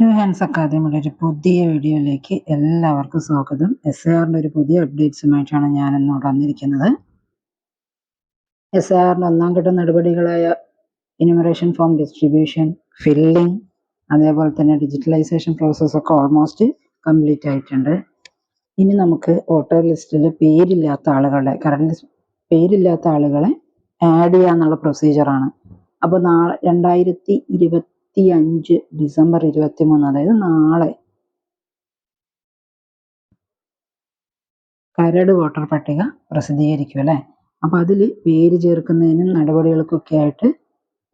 New hands അക്കാദമിയുടെ ഒരു പുതിയ വീഡിയോയിലേക്ക് എല്ലാവർക്കും സ്വാഗതം. എസ് ആറിന്റെ ഒരു പുതിയ അപ്ഡേറ്റ്സുമായിട്ടാണ് ഞാൻ ഇന്ന് വന്നിരിക്കുന്നത്. എസ് ആറിന്റെ ഒന്നാം ഘട്ട നടപടികളായ ഇനുമറേഷൻ ഫോം ഡിസ്ട്രിബ്യൂഷൻ ഫില്ലിംഗ് അതേപോലെ തന്നെ ഡിജിറ്റലൈസേഷൻ പ്രോസസ്സൊക്കെ ഓൾമോസ്റ്റ് കംപ്ലീറ്റ് ആയിട്ടുണ്ട്. ഇനി നമുക്ക് വോട്ടർ ലിസ്റ്റിൽ പേരില്ലാത്ത ആളുകളെ കറണ്ട് പേരില്ലാത്ത ആളുകളെ ആഡ് ചെയ്യാന്നുള്ള പ്രൊസീജിയറാണ് അപ്പോൾ നാളെ രണ്ടായിരത്തി ഇരുപത്തി അഞ്ച് ഡിസംബർ ഇരുപത്തി മൂന്ന് അതായത് നാളെ. കരട് വോട്ടർ പട്ടിക പ്രസിദ്ധീകരിക്കും അല്ലേ? അപ്പോൾ അതിൽ പേര് ചേർക്കുന്നതിനും നടപടികൾക്കൊക്കെ ആയിട്ട്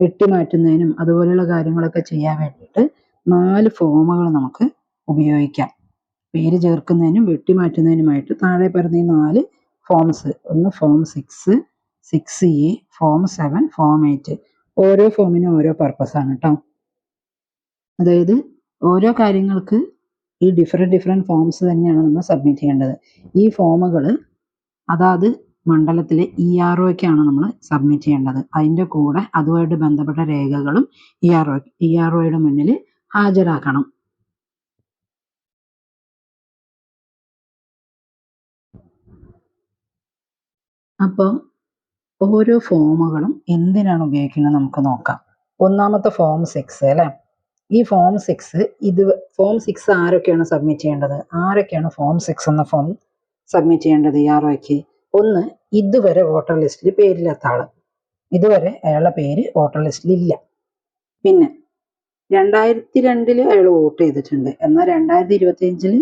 വെട്ടിമാറ്റുന്നതിനും അതുപോലെയുള്ള കാര്യങ്ങളൊക്കെ ചെയ്യാൻ വേണ്ടിയിട്ട് നാല് ഫോമുകൾ നമുക്ക് ഉപയോഗിക്കാം. പേര് ചേർക്കുന്നതിനും വെട്ടിമാറ്റുന്നതിനുമായിട്ട് താഴെ പറഞ്ഞ നാല് ഫോംസ് ഒന്ന് form six six A form seven form eight. ഓരോ ഫോമിനും ഓരോ പർപ്പസാണ് കേട്ടോ അതായത് ഓരോ കാര്യങ്ങൾക്ക് ഈ ഡിഫറെന്റ് ഡിഫറെന്റ് ഫോംസ് തന്നെയാണ് നമ്മൾ സബ്മിറ്റ് ചെയ്യേണ്ടത്. ഈ ഫോമുകൾ അതാത് മണ്ഡലത്തിലെ ഇ ആർ ഒക്കാണ് നമ്മൾ സബ്മിറ്റ് ചെയ്യേണ്ടത്. അതിന്റെ കൂടെ അതുമായിട്ട് ബന്ധപ്പെട്ട രേഖകളും E R O E R ഒയുടെ മുന്നിൽ ഹാജരാക്കണം. അപ്പം ഓരോ ഫോമുകളും എന്തിനാണ് ഉപയോഗിക്കുന്നത് നമുക്ക് നോക്കാം. ഒന്നാമത്തെ ഫോം സിക്സ് അല്ലേ? ഈ ഫോം സിക്സ് ഇത് ഫോം സിക്സ് ആരൊക്കെയാണ് സബ്മിറ്റ് ചെയ്യേണ്ടത്? ആരൊക്കെയാണ് ഫോം സിക്സ് എന്ന ഫോം സബ്മിറ്റ് ചെയ്യേണ്ടത് ആർ ഒക്ക് ഒന്ന് ഇതുവരെ വോട്ടർ ലിസ്റ്റിൽ പേരില്ലാത്ത ആൾ ഇതുവരെ അയാളുടെ പേര് വോട്ടർ ലിസ്റ്റിൽ ഇല്ല. പിന്നെ രണ്ടായിരത്തി രണ്ടിൽ അയാൾ വോട്ട് ചെയ്തിട്ടുണ്ട്. എന്നാൽ രണ്ടായിരത്തി ഇരുപത്തി അഞ്ചിൽ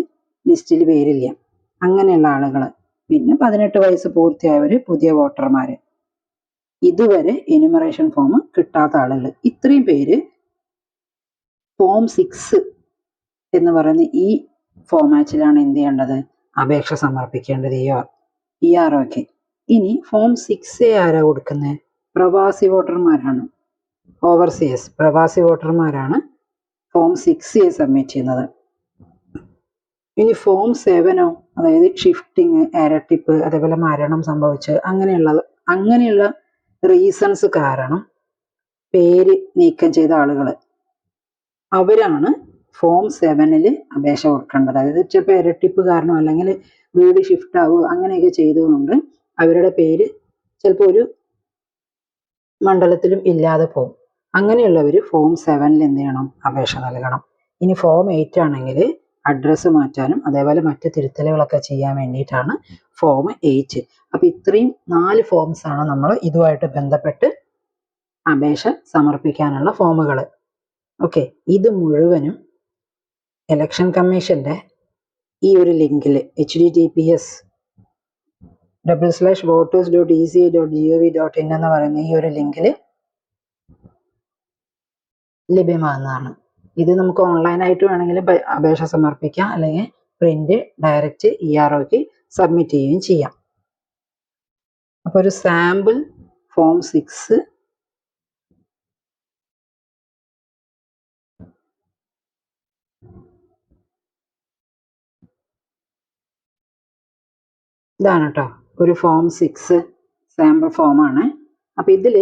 ലിസ്റ്റിൽ പേരില്ല. അങ്ങനെയുള്ള ആളുകൾ പിന്നെ പതിനെട്ട് വയസ്സ് പൂർത്തിയായവർ പുതിയ വോട്ടർമാർ ഇതുവരെ എനുമറേഷൻ ഫോം കിട്ടാത്ത ആളുകൾ ഇത്രയും പേര് ഫോം സിക്സ് എന്ന് പറയുന്ന ഈ ഫോമാറ്റിലാണ് എന്ത് ചെയ്യേണ്ടത്? അപേക്ഷ സമർപ്പിക്കേണ്ടത് ഈ ആർ ഇ ആർ ഒക്കെ ഇനി ഫോം സിക്സ് എ ആരാ കൊടുക്കുന്നത് പ്രവാസി വോട്ടർമാരാണ്. ഓവർസീസ് പ്രവാസി വോട്ടർമാരാണ് ഫോം സിക്സ് എ സബ്മിറ്റ് ചെയ്യുന്നത്. ഇനി ഫോം സെവനോ അതായത് ഷിഫ്റ്റിങ് ഇരട്ടിപ്പ് അതേപോലെ മരണം സംഭവിച്ച് അങ്ങനെയുള്ള അങ്ങനെയുള്ള റീസൺസ് കാരണം പേര് നീക്കം ചെയ്ത ആളുകൾ അവരാണ് ഫോം സെവനിൽ അപേക്ഷ കൊടുക്കേണ്ടത്. അതായത് ചിലപ്പോൾ ഇരട്ടിപ്പ് കാരണം അല്ലെങ്കിൽ വീട് ഷിഫ്റ്റ് ആവുക അങ്ങനെയൊക്കെ ചെയ്തതുകൊണ്ട് അവരുടെ പേര് ചിലപ്പോൾ ഒരു മണ്ഡലത്തിലും ഇല്ലാതെ പോകും. അങ്ങനെയുള്ളവർ ഫോം സെവനിൽ എന്ത് ചെയ്യണം? അപേക്ഷ നൽകണം. ഇനി ഫോം എയ്റ്റ് ആണെങ്കിൽ അഡ്രസ്സ് മാറ്റാനും അതേപോലെ മറ്റ് തിരുത്തലുകളൊക്കെ ചെയ്യാൻ വേണ്ടിയിട്ടാണ് ഫോം എയ്റ്റ് അപ്പം ഇത്രയും നാല് ഫോംസ് ആണ് നമ്മൾ ഇതുമായിട്ട് ബന്ധപ്പെട്ട് അപേക്ഷ സമർപ്പിക്കാനുള്ള ഫോമുകൾ ഓക്കെ ഇത് മുഴുവനും ഇലക്ഷൻ കമ്മീഷന്റെ ഈ ഒരു ലിങ്കിൽ H T T P S double slash voters dot E C dot G O V dot in എന്ന് പറയുന്ന ഈ ഒരു ലിങ്കിൽ ലഭ്യമാകുന്നതാണ്. ഇത് നമുക്ക് ഓൺലൈനായിട്ട് വേണമെങ്കിൽ അപേക്ഷ സമർപ്പിക്കാം അല്ലെങ്കിൽ പ്രിന്റ് ഡയറക്റ്റ് ഇ ആർ ഒക്ക് സബ്മിറ്റ് ചെയ്യുകയും ചെയ്യാം. അപ്പോൾ ഒരു സാമ്പിൾ ഫോം സിക്സ് ഇതാണ് കേട്ടോ ഒരു ഫോം സിക്സ് സാമ്പിൾ ആണ്. അപ്പോൾ ഇതിൽ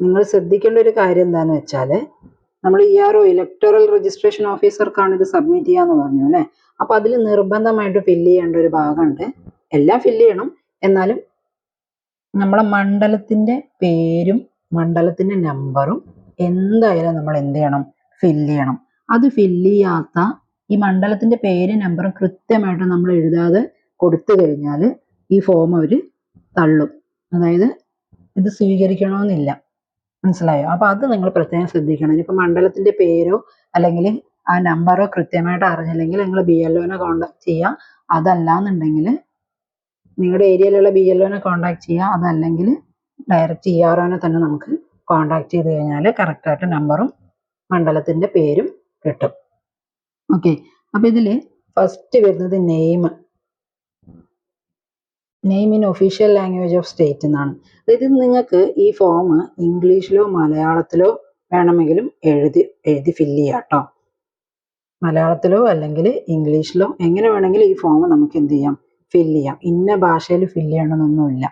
നിങ്ങൾ ശ്രദ്ധിക്കേണ്ട ഒരു കാര്യം എന്താണെന്ന് വെച്ചാൽ നമ്മൾ E R O electoral registration ഓഫീസർക്കാണ് ഇത് സബ്മിറ്റ് ചെയ്യാന്ന് പറഞ്ഞു അല്ലേ? അപ്പോൾ അതിൽ നിർബന്ധമായിട്ട് ഫില്ല് ചെയ്യേണ്ട ഒരു ഭാഗമുണ്ട്. എല്ലാം ഫില്ല് ചെയ്യണം. എന്നാലും നമ്മളെ മണ്ഡലത്തിന്റെ പേരും മണ്ഡലത്തിന്റെ നമ്പറും എന്തായാലും നമ്മൾ എന്ത് ചെയ്യണം? ഫില്ല് ചെയ്യണം. അത് ഫില്ല് ചെയ്യാത്ത ഈ മണ്ഡലത്തിന്റെ പേര് നമ്പറും കൃത്യമായിട്ട് നമ്മൾ എഴുതാതെ കൊടുത്തു കഴിഞ്ഞാൽ ഈ ഫോം അവർ തള്ളും. അതായത് ഇത് സ്വീകരിക്കണമെന്നില്ല. മനസ്സിലായോ? അപ്പോൾ അത് നിങ്ങൾ പ്രത്യേകം ശ്രദ്ധിക്കണം. ഇനിയിപ്പോൾ മണ്ഡലത്തിന്റെ പേരോ അല്ലെങ്കിൽ ആ നമ്പറോ കൃത്യമായിട്ട് അറിഞ്ഞില്ലെങ്കിൽ നിങ്ങൾ ബി എൽ ഒനെ കോണ്ടാക്ട് ചെയ്യുക. അതല്ലാന്നുണ്ടെങ്കിൽ നിങ്ങളുടെ ഏരിയയിലുള്ള ബി എൽ ഒനെ കോണ്ടാക്ട് ചെയ്യുക. അതല്ലെങ്കിൽ ഡയറക്റ്റ് ഇ ആർ ഒനെ തന്നെ നമുക്ക് കോണ്ടാക്ട് ചെയ്ത് കഴിഞ്ഞാൽ കറക്റ്റായിട്ട് നമ്പറും മണ്ഡലത്തിന്റെ പേരും കിട്ടും. ഓക്കെ അപ്പൊ ഇതിൽ ഫസ്റ്റ് വരുന്നത് name name in official language of state എന്നാണ്. അതായത് നിങ്ങൾക്ക് ഈ ഫോം ഇംഗ്ലീഷിലോ മലയാളത്തിലോ വേണമെങ്കിലും എഴുതി എഴുതി ഫില്ല് ചെയ്യാം കേട്ടോ മലയാളത്തിലോ അല്ലെങ്കിൽ ഇംഗ്ലീഷിലോ എങ്ങനെ വേണമെങ്കിലും ഈ ഫോം നമുക്ക് എന്ത് ചെയ്യാം? ഫില്ല് ചെയ്യാം. ഇന്ന ഭാഷയിൽ ഫില്ല് ചെയ്യണമെന്നൊന്നുമില്ല.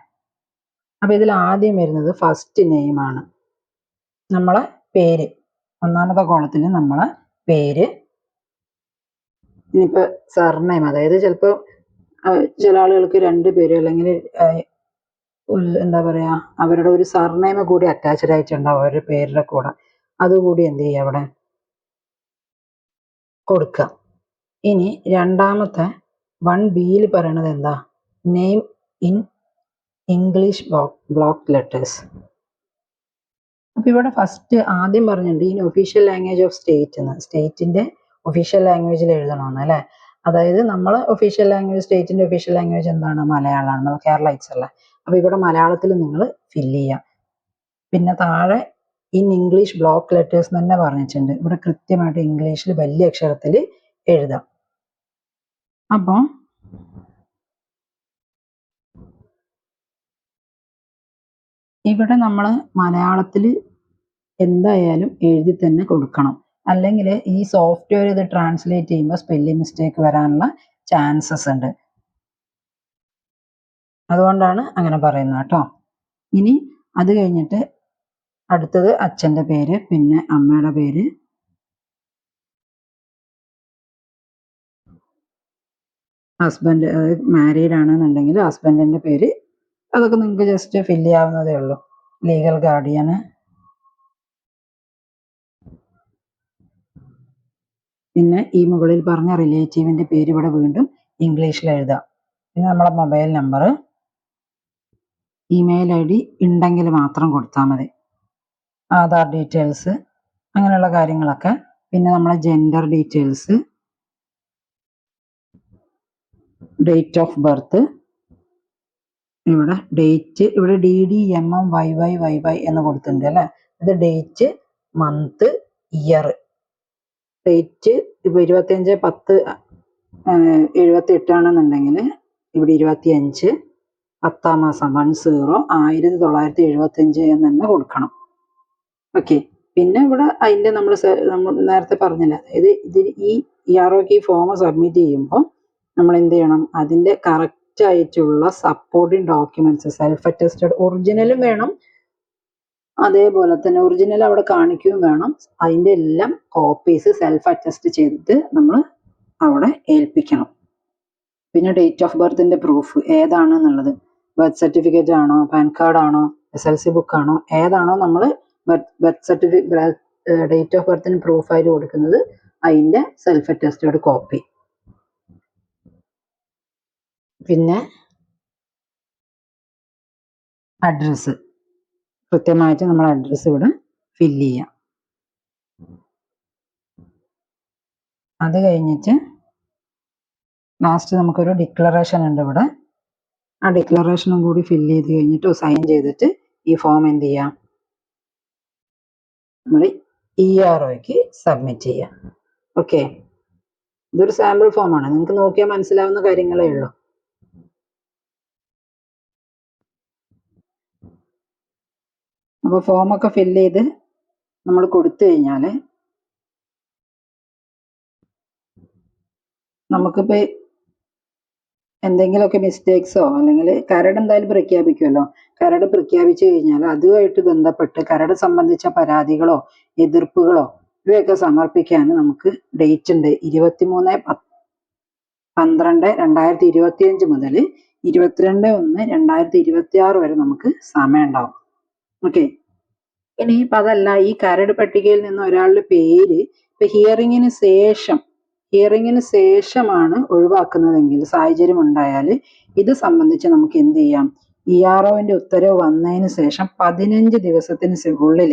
അപ്പൊ ഇതിൽ ആദ്യം വരുന്നത് ഫസ്റ്റ് നെയിമാണ് നമ്മളെ പേര്. ഒന്നാമത്തെ കോളത്തിൽ നമ്മളെ പേര്. ഇനിയിപ്പോൾ സർനെയിം അതായത് ചിലപ്പോൾ ചില ആളുകൾക്ക് രണ്ട് പേര് അല്ലെങ്കിൽ എന്താ പറയാ അവരുടെ ഒരു സർനെയിം കൂടി അറ്റാച്ച്ഡ് ആയിട്ടുണ്ടാവും അവരുടെ പേരുടെ കൂടെ. അതുകൂടി എന്ത് ചെയ്യുക അവിടെ? കൊടുക്കുക ഇനി രണ്ടാമത്തെ വൺ ബിയിൽ പറയണത് എന്താ? Name in English block letters. അപ്പൊ ഇവിടെ ഫസ്റ്റ് ആദ്യം പറഞ്ഞിട്ടുണ്ട് in official language of state എന്ന് സ്റ്റേറ്റിന്റെ ഒഫീഷ്യൽ ലാംഗ്വേജിൽ എഴുതണമെന്ന് അല്ലേ? അതായത് നമ്മൾ ഒഫീഷ്യൽ ലാംഗ്വേജ് സ്റ്റേറ്റിന്റെ ഒഫീഷ്യൽ ലാംഗ്വേജ് എന്താണ്? മലയാളമാണ്. കേരളൈറ്റ്സ് അല്ലേ അപ്പൊ ഇവിടെ മലയാളത്തിൽ നിങ്ങൾ ഫില്ല് ചെയ്യാം. പിന്നെ താഴെ ഇൻ ഇംഗ്ലീഷ് ബ്ലോക്ക് ലെറ്റേഴ്സ് തന്നെ പറഞ്ഞിട്ടുണ്ട്. ഇവിടെ കൃത്യമായിട്ട് ഇംഗ്ലീഷിൽ വലിയ അക്ഷരത്തിൽ എഴുതാം. അപ്പോൾ ഇവിടെ നമ്മൾ മലയാളത്തിൽ എന്തായാലും എഴുതി തന്നെ കൊടുക്കണം. അല്ലെങ്കിൽ ഈ സോഫ്റ്റ്വെയർ ഇത് ട്രാൻസ്ലേറ്റ് ചെയ്യുമ്പോൾ സ്പെല്ലിംഗ് മിസ്റ്റേക്ക് വരാനുള്ള ചാൻസസ് ഉണ്ട്. അതുകൊണ്ടാണ് അങ്ങനെ പറയുന്നത് കേട്ടോ. ഇനി അത് കഴിഞ്ഞിട്ട് അടുത്തത് അച്ഛന്റെ പേര് പിന്നെ അമ്മയുടെ പേര്. ഹസ്ബൻഡ് അത് മാരീഡ് ആണെന്നുണ്ടെങ്കിൽ ഹസ്ബൻഡിന്റെ പേര്. അതൊക്കെ നിങ്ങൾക്ക് ജസ്റ്റ് ഫില്ല് ചെയ്യാവുന്നതേ ഉള്ളൂ. ലീഗൽ ഗാർഡിയന് പിന്നെ ഈ മുകളിൽ പറഞ്ഞ റിലേറ്റീവിന്റെ പേര് ഇവിടെ വീണ്ടും ഇംഗ്ലീഷിൽ എഴുതാം. പിന്നെ നമ്മുടെ mobile number email I D ഉണ്ടെങ്കിൽ മാത്രം കൊടുത്താൽ മതി. ആധാർ ഡീറ്റെയിൽസ് അങ്ങനെയുള്ള കാര്യങ്ങളൊക്കെ. പിന്നെ നമ്മളെ gender details date of birth ഇവിടെ ഡേറ്റ് ഇവിടെ D D M M Y Y Y Y എന്ന് കൊടുത്തിട്ടുണ്ട് അല്ലേ? ഇത് ഡേറ്റ് മന്ത് ഇയർ ഡേറ്റ് ഇപ്പോൾ ഇരുപത്തിയഞ്ച് പത്ത് എഴുപത്തി എട്ടാണെന്നുണ്ടെങ്കിൽ ഇവിടെ ഇരുപത്തി അഞ്ച് പത്താം മാസം വൺ സീറോ ആയിരത്തി തൊള്ളായിരത്തി എഴുപത്തി അഞ്ച് എന്ന് തന്നെ കൊടുക്കണം. ഓക്കെ പിന്നെ ഇവിടെ അതിന്റെ നമ്മൾ നമ്മൾ നേരത്തെ പറഞ്ഞില്ല അതായത് ഇതിന് ഈ ഇ ആർ ഒക്ക് ഈ ഫോം സബ്മിറ്റ് ചെയ്യുമ്പോൾ നമ്മൾ എന്ത് ചെയ്യണം? അതിന്റെ കറക്റ്റ് ആയിട്ടുള്ള സപ്പോർട്ടിങ് ഡോക്യുമെന്റ്സ് സെൽഫ് അറ്റസ്റ്റഡ് ഒറിജിനലും വേണം. അതേപോലെ തന്നെ ഒറിജിനൽ അവിടെ കാണിക്കുകയും വേണം. അതിന്റെ എല്ലാം കോപ്പീസ് സെൽഫ് അറ്റസ്റ്റ് ചെയ്തിട്ട് നമ്മൾ അവിടെ ഏൽപ്പിക്കണം. പിന്നെ ഡേറ്റ് ഓഫ് ബർത്തിന്റെ പ്രൂഫ് ഏതാണ് എന്നുള്ളത്? ബർത്ത് സർട്ടിഫിക്കറ്റ് ആണോ? പാൻ കാർഡ് ആണോ? എസ് എൽ സി ബുക്ക് ആണോ? ഏതാണോ നമ്മൾ ബർത്ത് സർട്ടിഫിക്കറ്റ് ഡേറ്റ് ഓഫ് ബർത്തിന് പ്രൂഫായിട്ട് കൊടുക്കുന്നത് അതിന്റെ സെൽഫ് അറ്റസ്റ്റഡ് കോപ്പി പിന്നെ അഡ്രസ്സ് കൃത്യമായിട്ട് നമ്മൾ അഡ്രസ്സ് ഇവിടെ ഫില്ല് ചെയ്യാം. അത് കഴിഞ്ഞിട്ട് ലാസ്റ്റ് നമുക്കൊരു ഡിക്ലറേഷൻ ഉണ്ട് ഇവിടെ. ആ ഡിക്ലറേഷനും കൂടി ഫില്ല് ചെയ്ത് കഴിഞ്ഞിട്ട് സൈൻ ചെയ്തിട്ട് ഈ ഫോം എന്ത് ചെയ്യാം? നമ്മൾ ഇ ആർ ഒക്ക് സബ്മിറ്റ് ചെയ്യാം. ഓക്കെ ഇതൊരു സാമ്പിൾ ഫോമാണ് നിങ്ങൾക്ക് നോക്കിയാൽ മനസ്സിലാവുന്ന കാര്യങ്ങളേ ഉള്ളൂ. അപ്പോൾ ഫോമൊക്കെ ഫില്ല് ചെയ്ത് നമ്മൾ കൊടുത്തു കഴിഞ്ഞാൽ നമുക്കിപ്പോൾ എന്തെങ്കിലുമൊക്കെ മിസ്റ്റേക്സോ അല്ലെങ്കിൽ കരട് എന്തായാലും പ്രഖ്യാപിക്കുമല്ലോ കരട് പ്രഖ്യാപിച്ചു കഴിഞ്ഞാൽ അതുമായിട്ട് ബന്ധപ്പെട്ട് കരട് സംബന്ധിച്ച പരാതികളോ എതിർപ്പുകളോ ഇവയൊക്കെ സമർപ്പിക്കാൻ നമുക്ക് ഡേറ്റ് ഉണ്ട്. ഇരുപത്തിമൂന്ന് പന്ത്രണ്ട് രണ്ടായിരത്തി ഇരുപത്തി അഞ്ച് മുതൽ ഇരുപത്തിരണ്ട് ഒന്ന് രണ്ടായിരത്തി ഇരുപത്തി ആറ് വരെ നമുക്ക് സമയം ഉണ്ടാവും. ഓക്കെ ഇനി അതല്ല ഈ കരട് പട്ടികയിൽ നിന്ന് ഒരാളുടെ പേര് ഇപ്പൊ ഹിയറിങ്ങിന് ശേഷം ഹിയറിങ്ങിന് ശേഷമാണ് ഒഴിവാക്കുന്നതെങ്കിൽ സാഹചര്യം ഉണ്ടായാൽ ഇത് സംബന്ധിച്ച് നമുക്ക് എന്ത് ചെയ്യാം? ഇ ആർ ഒന്റെ ഉത്തരവ് വന്നതിന് ശേഷം പതിനഞ്ച് ദിവസത്തിന് ഉള്ളിൽ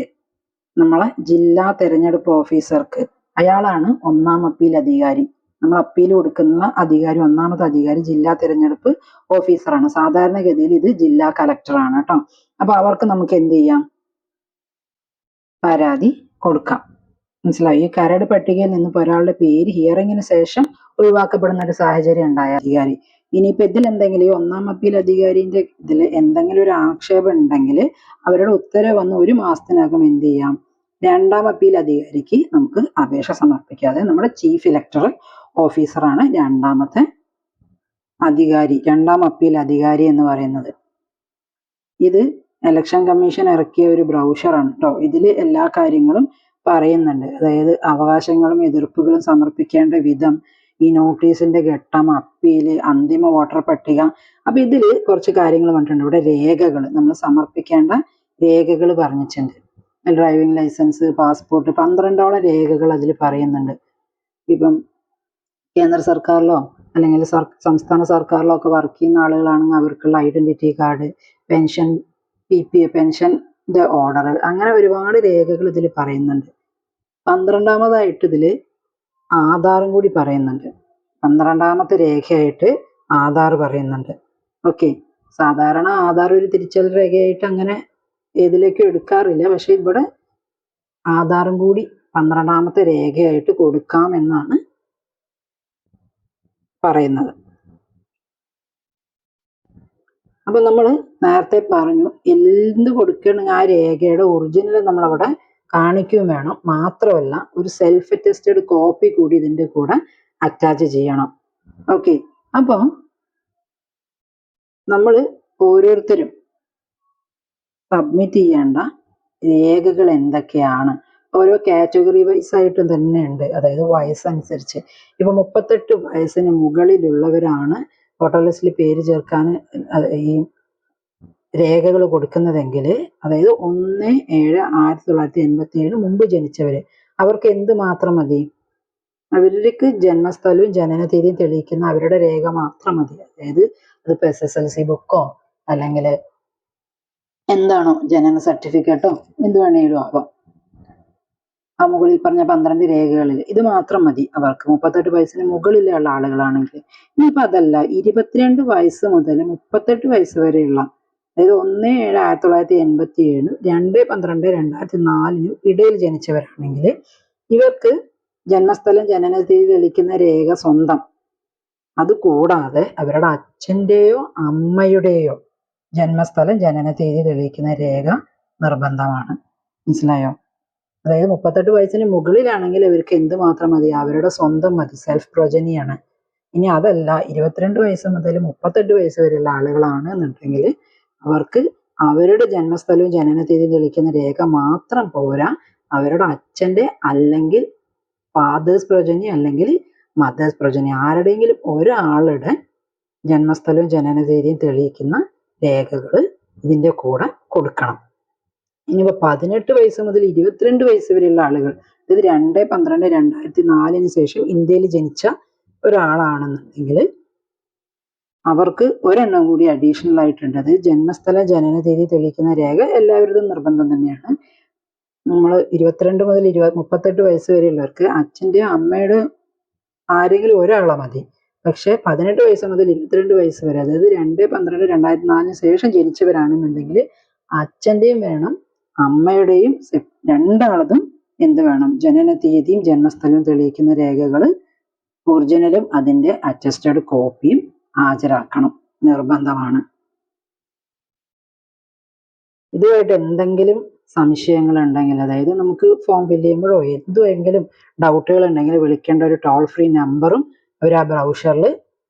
നമ്മളെ ജില്ലാ തെരഞ്ഞെടുപ്പ് ഓഫീസർക്ക് അയാളാണ് ഒന്നാം അപ്പീൽ അധികാരി. നമ്മൾ അപ്പീൽ കൊടുക്കുന്ന അധികാരി ഒന്നാമത്തെ അധികാരി ജില്ലാ തെരഞ്ഞെടുപ്പ് ഓഫീസറാണ്. സാധാരണഗതിയിൽ ഇത് ജില്ലാ കലക്ടറാണ് കേട്ടോ. അപ്പൊ അവർക്ക് നമുക്ക് എന്ത് ചെയ്യാം? പരാതി കൊടുക്കാം. മനസ്സിലായി? ഈ കരട് പട്ടികയിൽ നിന്ന് ഒരാളുടെ പേര് ഹിയറിങ്ങിന് ശേഷം ഒഴിവാക്കപ്പെടുന്ന ഒരു സാഹചര്യം ഉണ്ടായ അധികാരി. ഇനിയിപ്പോ ഇതിൽ എന്തെങ്കിലും ഈ ഒന്നാം അപ്പീൽ അധികാരിന്റെ ഇതിൽ എന്തെങ്കിലും ഒരു ആക്ഷേപം ഉണ്ടെങ്കിൽ അവരുടെ ഉത്തരവ് വന്ന് ഒരു മാസത്തിനകം എന്ത് ചെയ്യാം? രണ്ടാം അപ്പീൽ അധികാരിക്ക് നമുക്ക് അപേക്ഷ സമർപ്പിക്കാതെ നമ്മുടെ ചീഫ് ഇലക്ടറൽ ഓഫീസറാണ് രണ്ടാമത്തെ അധികാരി രണ്ടാം അപ്പീൽ അധികാരി എന്ന് പറയുന്നത്. ഇത് ഇലക്ഷൻ കമ്മീഷൻ ഇറക്കിയ ഒരു ബ്രൗഷറാണ് കേട്ടോ ഇതിൽ എല്ലാ കാര്യങ്ങളും പറയുന്നുണ്ട്. അതായത് അവകാശങ്ങളും എതിർപ്പുകളും സമർപ്പിക്കേണ്ട വിധം ഈ നോട്ടീസിന്റെ ഘട്ടം അപ്പീൽ അന്തിമ വോട്ടർ പട്ടിക അപ്പൊ ഇതിൽ കുറച്ച് കാര്യങ്ങൾ പറഞ്ഞിട്ടുണ്ട് ഇവിടെ രേഖകൾ നമ്മൾ സമർപ്പിക്കേണ്ട രേഖകൾ പറഞ്ഞിട്ടുണ്ട്. ഡ്രൈവിംഗ് ലൈസൻസ് പാസ്പോർട്ട് പന്ത്രണ്ടോളം രേഖകൾ അതിൽ പറയുന്നുണ്ട്. ഇപ്പം കേന്ദ്ര സർക്കാരിലോ അല്ലെങ്കിൽ സംസ്ഥാന സർക്കാരിലോ ഒക്കെ വർക്ക് ചെയ്യുന്ന ആളുകളാണെങ്കിൽ അവർക്കുള്ള identity card pension P P പെൻഷന്റെ order. അങ്ങനെ ഒരുപാട് രേഖകൾ ഇതിൽ പറയുന്നുണ്ട്. പന്ത്രണ്ടാമതായിട്ട് ഇതിൽ ആധാറും കൂടി പറയുന്നുണ്ട്. പന്ത്രണ്ടാമത്തെ രേഖയായിട്ട് ആധാർ പറയുന്നുണ്ട്. ഓക്കെ. സാധാരണ ആധാർ ഒരു തിരിച്ചൽ രേഖയായിട്ട് അങ്ങനെ ഏതിലേക്കും എടുക്കാറില്ല. പക്ഷെ ഇവിടെ ആധാറും കൂടി പന്ത്രണ്ടാമത്തെ രേഖയായിട്ട് കൊടുക്കാം എന്നാണ് പറയുന്നത്. അപ്പൊ നമ്മൾ നേരത്തെ പറഞ്ഞു എന്ത് കൊടുക്കണമെങ്കിൽ ആ രേഖയുടെ ഒറിജിനൽ നമ്മളവിടെ കാണിക്കുകയും വേണം. മാത്രമല്ല ഒരു സെൽഫ് അറ്റസ്റ്റഡ് കോപ്പി കൂടി ഇതിന്റെ കൂടെ അറ്റാച്ച് ചെയ്യണം. ഓക്കെ അപ്പോൾ നമ്മൾ ഓരോരുത്തരും സബ്മിറ്റ് ചെയ്യേണ്ട രേഖകൾ എന്തൊക്കെയാണ്? ഓരോ കാറ്റഗറി വൈസ് ആയിട്ട് തന്നെ ഉണ്ട്. അതായത് വയസ്സനുസരിച്ച്. ഇപ്പൊ മുപ്പത്തെട്ട് വയസ്സിന് മുകളിലുള്ളവരാണ് വോട്ടർ ലിസ്റ്റിൽ പേര് ചേർക്കാൻ ഈ രേഖകൾ കൊടുക്കുന്നതെങ്കിൽ അതായത് ഒന്ന് ഏഴ് ആയിരത്തി തൊള്ളായിരത്തി എൺപത്തി ഏഴ് മുമ്പ് ജനിച്ചവർ അവർക്ക് എന്ത് മാത്രം മതി? അവർക്ക് ജന്മസ്ഥലവും ജനന തീയതിയും തെളിയിക്കുന്ന അവരുടെ രേഖ മാത്രം മതി. അതായത് അതിപ്പോ എസ് എസ് എൽ സി ബുക്കോ അല്ലെങ്കിൽ എന്താണോ ജനന സർട്ടിഫിക്കറ്റോ എന്ത് വേണേലും ആവാം. ആ മുകളിൽ പറഞ്ഞ പന്ത്രണ്ട് രേഖകളിൽ ഇത് മാത്രം മതി അവർക്ക്. മുപ്പത്തെട്ട് വയസ്സിന് മുകളിലുള്ള ആളുകളാണെങ്കിൽ ഇനിയിപ്പോ അതല്ല ഇരുപത്തിരണ്ട് വയസ്സ് മുതൽ മുപ്പത്തെട്ട് വയസ്സ് വരെയുള്ള അതായത് ഒന്ന് ഏഴ് ആയിരത്തി തൊള്ളായിരത്തി എൺപത്തി ഏഴ് രണ്ട് പന്ത്രണ്ട് രണ്ടായിരത്തി നാലിന് ഇടയിൽ ജനിച്ചവരാണെങ്കിൽ ഇവർക്ക് ജന്മസ്ഥലം ജനന തീയതി തെളിക്കുന്ന രേഖ സ്വന്തം. അത് കൂടാതെ അവരുടെ അച്ഛന്റെയോ അമ്മയുടെയോ ജന്മസ്ഥലം ജനന തീയതി തെളിയിക്കുന്ന രേഖ നിർബന്ധമാണ്. മനസ്സിലായോ? അതായത് മുപ്പത്തെട്ട് വയസ്സിന് മുകളിലാണെങ്കിൽ ഇവർക്ക് എന്ത് മാത്രം മതി? അവരുടെ സ്വന്തം മതി സെൽഫ് പ്രൊജനിയാണ് ഇനി അതല്ല ഇരുപത്തിരണ്ട് വയസ്സ് മുതൽ മുപ്പത്തെട്ട് വയസ്സ് വരെയുള്ള ആളുകളാണ് എന്നുണ്ടെങ്കിൽ അവർക്ക് അവരുടെ ജന്മസ്ഥലവും ജനന തെളിക്കുന്ന രേഖ മാത്രം പോരാ. അവരുടെ അച്ഛന്റെ അല്ലെങ്കിൽ ഫാദേഴ്സ് പ്രൊജനി അല്ലെങ്കിൽ മദേഴ്സ് പ്രൊജനി ആരുടെയെങ്കിലും ഒരാളുടെ ജന്മസ്ഥലവും ജനന തീയതിയും തെളിയിക്കുന്ന രേഖകൾ ഇതിന്റെ കൂടെ കൊടുക്കണം. ഇനിയിപ്പോ പതിനെട്ട് വയസ്സ് മുതൽ ഇരുപത്തിരണ്ട് വയസ്സ് വരെയുള്ള ആളുകൾ ഇത് രണ്ട് പന്ത്രണ്ട് രണ്ടായിരത്തി നാലിന് ശേഷം ഇന്ത്യയിൽ ജനിച്ച ഒരാളാണെന്നുണ്ടെങ്കിൽ അവർക്ക് ഒരെണ്ണം കൂടി അഡീഷണൽ ആയിട്ടുണ്ട്. അത് ജന്മസ്ഥല ജനന തീയതി തെളിയിക്കുന്ന രേഖ എല്ലാവരുടെയും നിർബന്ധം തന്നെയാണ്. നമ്മൾ ഇരുപത്തിരണ്ട് മുതൽ ഇരുപത് മുപ്പത്തെട്ട് വയസ്സ് വരെയുള്ളവർക്ക് അച്ഛന്റെയോ അമ്മയുടെ ആരെങ്കിലും ഒരാളെ മതി. പക്ഷെ പതിനെട്ട് വയസ്സ് മുതൽ ഇരുപത്തിരണ്ട് വയസ്സ് വരെ അതായത് രണ്ട് പന്ത്രണ്ട് രണ്ടായിരത്തി നാലിന് ശേഷം ജനിച്ചവരാണെന്നുണ്ടെങ്കിൽ അച്ഛന്റെയും വേണം അമ്മയുടെയും രണ്ടാളതും എന്ത് വേണം? ജനന തീയതിയും ജന്മസ്ഥലവും തെളിയിക്കുന്ന രേഖകൾ ഒറിജിനലും അതിന്റെ അറ്റസ്റ്റഡ് കോപ്പിയും ഹാജരാക്കണം. നിർബന്ധമാണ്. ഇതുമായിട്ട് എന്തെങ്കിലും സംശയങ്ങൾ ഉണ്ടെങ്കിൽ അതായത് നമുക്ക് ഫോം ഫില്ല് ചെയ്യുമ്പോഴോ എന്തുമെങ്കിലും ഡൗട്ടുകൾ ഉണ്ടെങ്കിൽ വിളിക്കേണ്ട ഒരു ടോൾ ഫ്രീ നമ്പറും അവർ ആ ബ്രൗഷറിൽ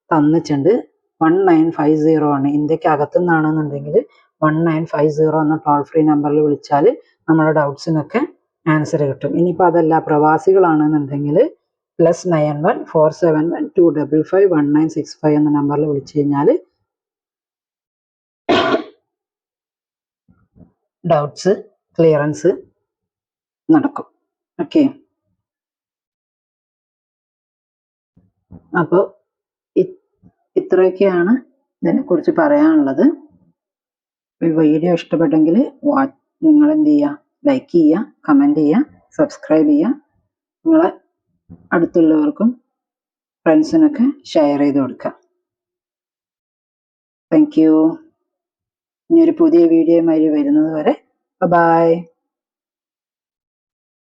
തന്നിട്ടുണ്ട്. വൺ നയൻ ഫൈവ് സീറോ ആണ്. ഇന്ത്യയ്ക്ക് അകത്തുനിന്നാണെന്നുണ്ടെങ്കിൽ വൺ നയൻ ഫൈവ് സീറോ എന്ന ടോൾ ഫ്രീ നമ്പറിൽ വിളിച്ചാൽ നമ്മുടെ ഡൗട്ട്സിനൊക്കെ ആൻസർ കിട്ടും. ഇനിയിപ്പോൾ അതല്ല പ്രവാസികളാണെന്നുണ്ടെങ്കിൽ plus nine one four seven one two double five one nine six five എന്ന നമ്പറിൽ വിളിച്ചു കഴിഞ്ഞാൽ ഡൗട്ട്സ് ക്ലിയറൻസ് നടക്കും. ഓക്കെ അപ്പോൾ ഇത്രയൊക്കെയാണ് ഇതിനെക്കുറിച്ച് പറയാനുള്ളത്. വീഡിയോ ഇഷ്ടപ്പെട്ടെങ്കിൽ നിങ്ങൾ എന്ത് ചെയ്യുക ലൈക്ക് ചെയ്യുക കമന്റ് ചെയ്യുക സബ്സ്ക്രൈബ് ചെയ്യുക നിങ്ങൾ അടുത്തുള്ളവർക്കും ഫ്രണ്ട്സിനൊക്കെ ഷെയർ ചെയ്ത് കൊടുക്കുക താങ്ക് യു ഇനി ഒരു പുതിയ വീഡിയോയുമായി വരുന്നത് വരെ. ബൈ